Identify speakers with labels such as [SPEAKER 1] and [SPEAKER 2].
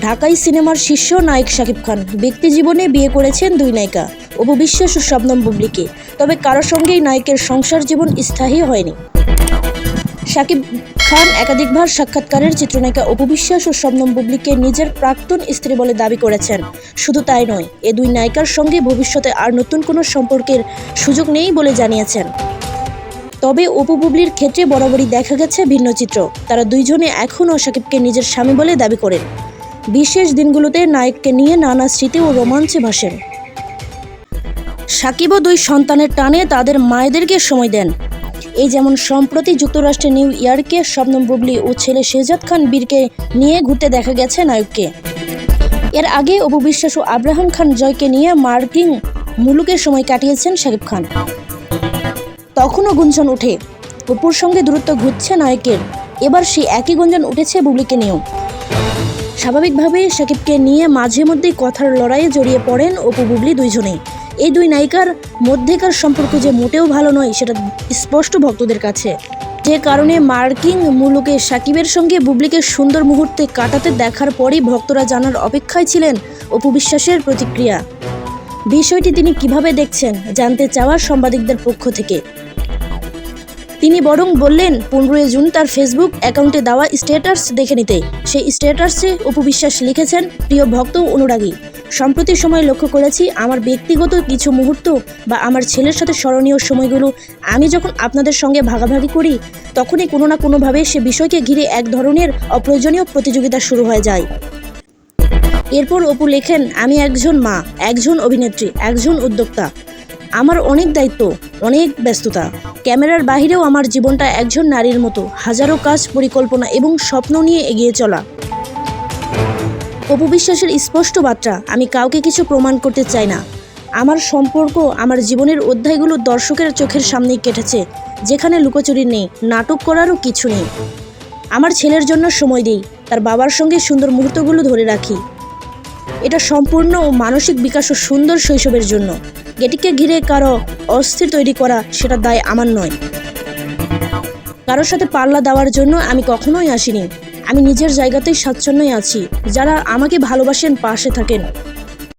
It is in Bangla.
[SPEAKER 1] ঢাকাই সিনেমার শীর্ষ নায়ক শাকিব খান। ব্যক্তি জীবনে বিয়ে করেছেন দুই নায়িকা। অপবিশ্বাস ও শবনম বুবলিকে। তবে কারও সঙ্গেই নায়কের সংসার জীবন স্থায়ী হয়নি। শাকিব খান একাধিকবার সাক্ষাৎকারের চিত্রনায়িকা অপবিশ্বাস ও শবনম বুবলিকে নিজের প্রাক্তন স্ত্রী বলে দাবি করেছেন। শুধু তাই নয়, এ দুই নায়িকার সঙ্গে ভবিষ্যতে আর নতুন কোনো সম্পর্কের সুযোগ নেই বলে জানিয়েছেন। তবে অপু বুবলির ক্ষেত্রে বরাবরই দেখা গেছে ভিন্ন চিত্র। তারা দুইজনে এখনও শাকিবকে নিজের স্বামী বলে দাবি করেন। বিশেষ দিনগুলোতে নায়ককে নিয়ে নানা স্মৃতি ও রোমাঞ্চে ভাসেন। সাকিবও দুই সন্তানের টানে তাদের মায়েদেরকে সময় দেন। এই যেমন সম্প্রতি যুক্তরাষ্ট্রের নিউ ইয়র্কে শবনম বুবলি ও ছেলে শেজাদ খান বীরকে নিয়ে ঘুরতে দেখা গেছে নায়ককে। এর আগে অপু বিশ্বাস ও আব্রাহাম খান জয়কে নিয়ে মার্কিং মুলুকের সময় কাটিয়েছেন শাকিব খান। তখনও গুঞ্জন ওঠে। অপুর সঙ্গে দূরত্ব ঘুরছে নায়কের। এবার সেই একই গুঞ্জন উঠেছে বুবলিকে নিয়েও। স্বাভাবিকভাবেই সাকিবকে নিয়ে মাঝে মধ্যেই কথার লড়াইয়ে জড়িয়ে পড়েন অপু বুবলি দুইজনেই। এই দুই নায়িকার মধ্যেকার সম্পর্ক যে মোটেও ভালো নয়, সেটা স্পষ্ট ভক্তদের কাছে। যে কারণে মার্কিং মুলুকে সাকিবের সঙ্গে বুবলিকে সুন্দর মুহূর্তে কাটাতে দেখার পরই ভক্তরা জানার অপেক্ষায় ছিলেন অপু বিশ্বাসের প্রতিক্রিয়া। বিষয়টি তিনি কীভাবে দেখছেন, জানতে চাওয়া সাংবাদিকদের পক্ষ থেকে। তিনি বরং বললেন, পনেরোই জুন তার ফেসবুক অ্যাকাউন্টে দেওয়া স্ট্যাটাস দেখে নিতে। সেই স্ট্যাটাসে উপবিশ্বাস লিখেছেন প্রিয় ভক্ত অনুরাগী। সম্প্রতি সময় লক্ষ্য করেছি, আমার ব্যক্তিগত কিছু মুহূর্ত বা আমার ছেলের সাথে স্মরণীয় সময়গুলো আমি যখন আপনাদের সঙ্গে ভাগাভাগি করি, তখনই কোনো না কোনোভাবে সে বিষয়কে ঘিরে এক ধরনের অপ্রয়োজনীয় প্রতিযোগিতা শুরু হয়ে যায়। এরপর অপু লেখেন, আমি একজন মা, একজন অভিনেত্রী, একজন উদ্যোক্তা। আমার অনেক দায়িত্ব, অনেক ব্যস্ততা। ক্যামেরার বাহিরেও আমার জীবনটা একজন নারীর মতো, হাজারো কাজ, পরিকল্পনা এবং স্বপ্ন নিয়ে এগিয়ে চলা। অপবিশ্বাসের স্পষ্ট বার্তা, আমি কাউকে কিছু প্রমাণ করতে চাই না। আমার সম্পর্ক, আমার জীবনের অধ্যায়গুলো দর্শকের চোখের সামনেই কেটেছে, যেখানে লুকোচুরি নেই, নাটক করারও কিছু নেই। আমার ছেলের জন্য সময় দিই, তার বাবার সঙ্গে সুন্দর মুহূর্তগুলো ধরে রাখি। এটা সম্পূর্ণ ও মানসিক বিকাশ ও সুন্দর শৈশবের জন্য। গেটিকে ঘিরে কারও অস্থির তৈরি করা সেটা দায় আমার নয়। কারোর সাথে পাল্লা দেওয়ার জন্য আমি কখনোই আসিনি। আমি নিজের জায়গাতেই স্বাচ্ছন্দ্যই আছি। যারা আমাকে ভালোবাসেন, পাশে থাকেন।